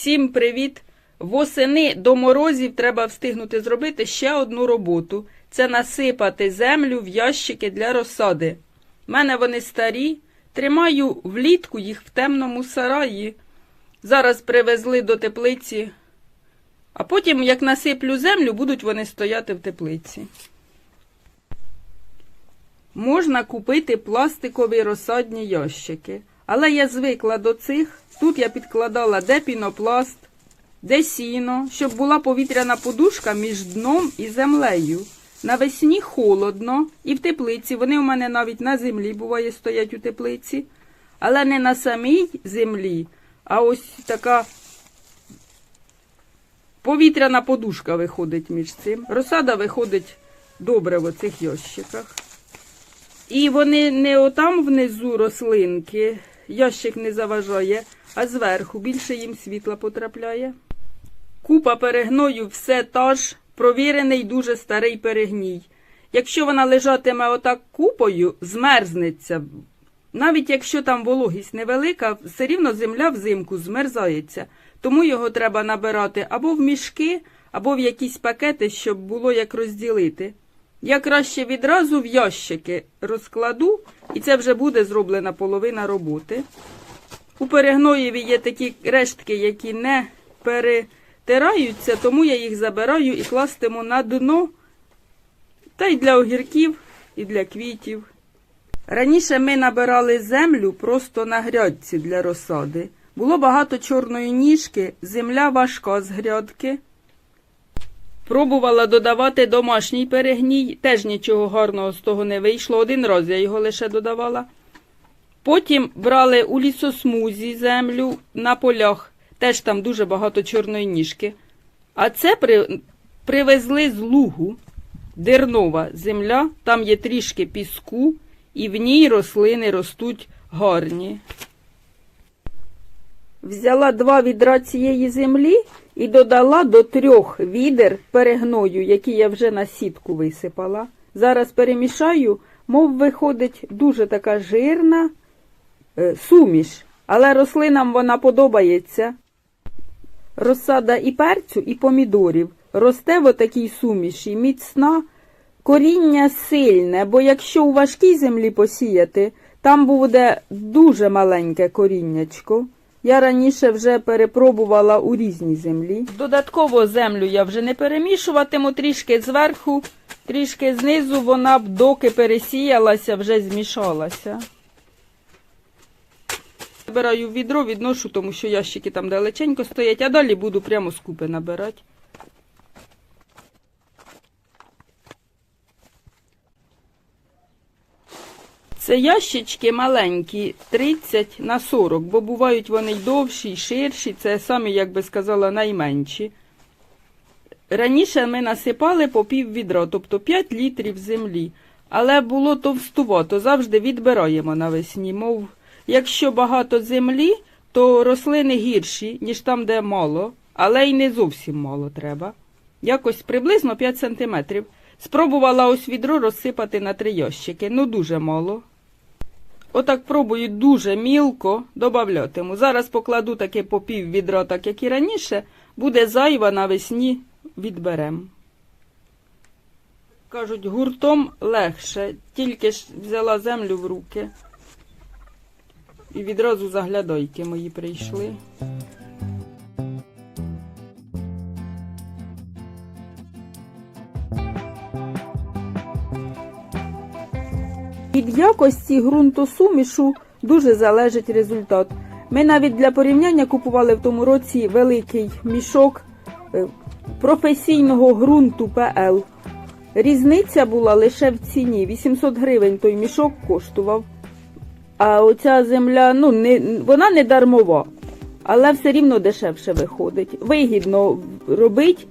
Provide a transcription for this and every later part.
Всім привіт! Восени до морозів треба встигнути зробити ще одну роботу. Це насипати землю в ящики для розсади. У мене вони старі, тримаю влітку їх в темному сараї. Зараз привезли до теплиці, а потім, як насиплю землю, будуть вони стояти в теплиці. Можна купити пластикові розсадні ящики. Але я звикла до цих. Тут я підкладала де пінопласт, де сіно, щоб була повітряна подушка між дном і землею. Навесні холодно, і в теплиці. Вони у мене навіть на землі буває стоять у теплиці. Але не на самій землі, а ось така повітряна подушка виходить між цим. Розсада виходить добре в оцих ящиках. І вони не отам внизу рослинки, ящик не заважає, а зверху більше їм світла потрапляє. Купа перегною все та ж, провірений дуже старий перегній. Якщо вона лежатиме отак купою, змерзнеться. Навіть якщо там вологість невелика, все рівно земля взимку змерзається. Тому його треба набирати або в мішки, або в якісь пакети, щоб було як розділити. Я краще відразу в ящики розкладу, і це вже буде зроблена половина роботи. У перегноєві є такі рештки, які не перетираються, тому я їх забираю і кластиму на дно, та й для огірків, і для квітів. Раніше ми набирали землю просто на грядці для розсади. Було багато чорної ніжки, земля важка з грядки. Пробувала додавати домашній перегній, теж нічого гарного з того не вийшло. Один раз я його лише додавала. Потім брали у лісосмузі землю на полях, теж там дуже багато чорної ніжки. А це при... привезли з лугу. Дернова земля, там є трішки піску, і в ній рослини ростуть гарні. Взяла два відра цієї землі і додала до трьох відер перегною, які я вже на сітку висипала. Зараз перемішаю, мов виходить дуже така жирна е, суміш, але рослинам вона подобається. Розсада і перцю, і помідорів росте в отакій суміші, міцна, коріння сильне, бо якщо у важкій землі посіяти, там буде дуже маленьке коріннячко. Я раніше вже перепробувала у різній землі. Додатково землю я вже не перемішуватиму, трішки зверху, трішки знизу, вона б доки пересіялася, вже змішалася. Набираю відро, відношу, тому що ящики там далеченько стоять, а далі буду прямо з купи набирати. Це ящички маленькі, 30 на 40, бо бувають вони довші, й ширші, це самі, як би сказала, найменші. Раніше ми насипали по пів відра, тобто 5 літрів землі. Але було товстувато, завжди відбираємо навесні. Мов, якщо багато землі, то рослини гірші, ніж там, де мало, але й не зовсім мало треба. Якось приблизно 5 сантиметрів. Спробувала ось відро розсипати на три ящики, ну дуже мало. Отак пробую дуже мілко добавлятиму. Зараз покладу таке по пів відра, так як і раніше, буде зайва навесні відберем. Кажуть, гуртом легше, тільки ж взяла землю в руки. І відразу заглядайки мої прийшли. Від якості ґрунтосумішу дуже залежить результат. Ми навіть для порівняння купували в тому році великий мішок е, професійного ґрунту ПЛ. Різниця була лише в ціні. 800 гривень той мішок коштував. А оця земля, ну, не, вона не дармова, але все рівно дешевше виходить. Вигідно робити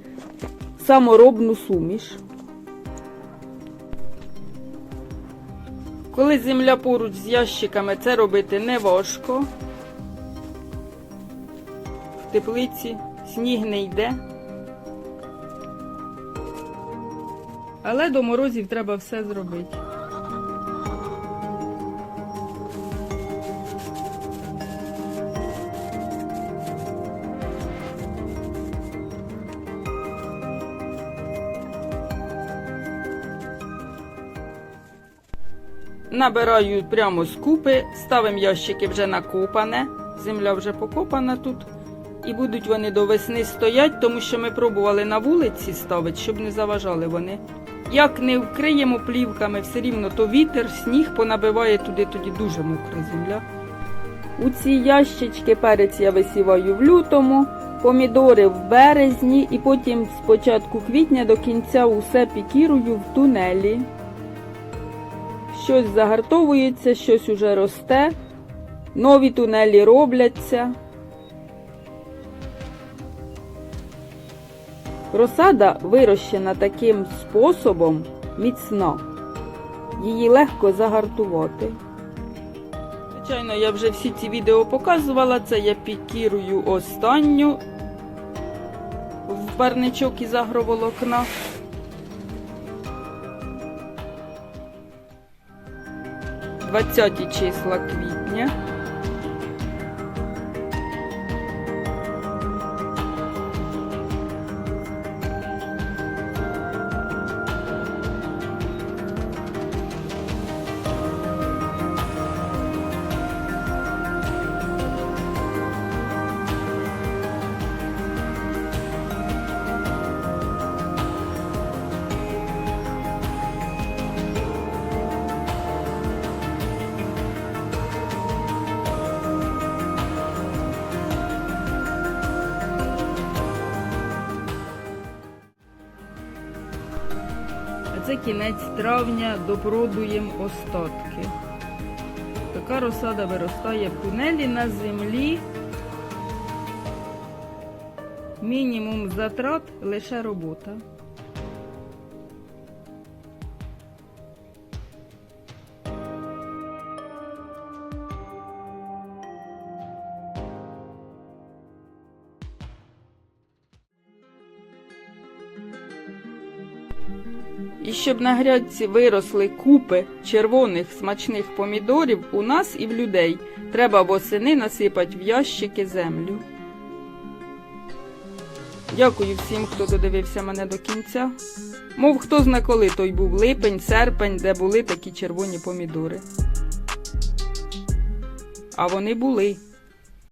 саморобну суміш. Коли земля поруч з ящиками, це робити не важко. В теплиці сніг не йде. Але до морозів треба все зробити. Набираю прямо з купи, ставимо ящики вже накопане. Земля вже покопана тут. І будуть вони до весни стоять, тому що ми пробували на вулиці ставити, щоб не заважали вони. Як не вкриємо плівками, все рівно то вітер, сніг понабиває туди, тоді дуже мокра земля. У ці ящички перець я висіваю в лютому, помідори в березні і потім з початку квітня до кінця усе пікірую в тунелі. Щось загартовується, щось уже росте, нові тунелі робляться. Розсада вирощена таким способом міцна. Її легко загартувати. Звичайно, я вже всі ці відео показувала. Це я пікірую останню в парничок із агроволокна. Двадцяті числа квітня. Це кінець травня допродуємо остатки. Така розсада виростає в тунелі на землі. Мінімум затрат лише робота. І щоб на грядці виросли купи червоних смачних помідорів у нас і в людей, треба восени насипати в ящики землю. Дякую всім, хто додивився мене до кінця. Мов хто зна коли той був липень, серпень, де були такі червоні помідори. А вони були.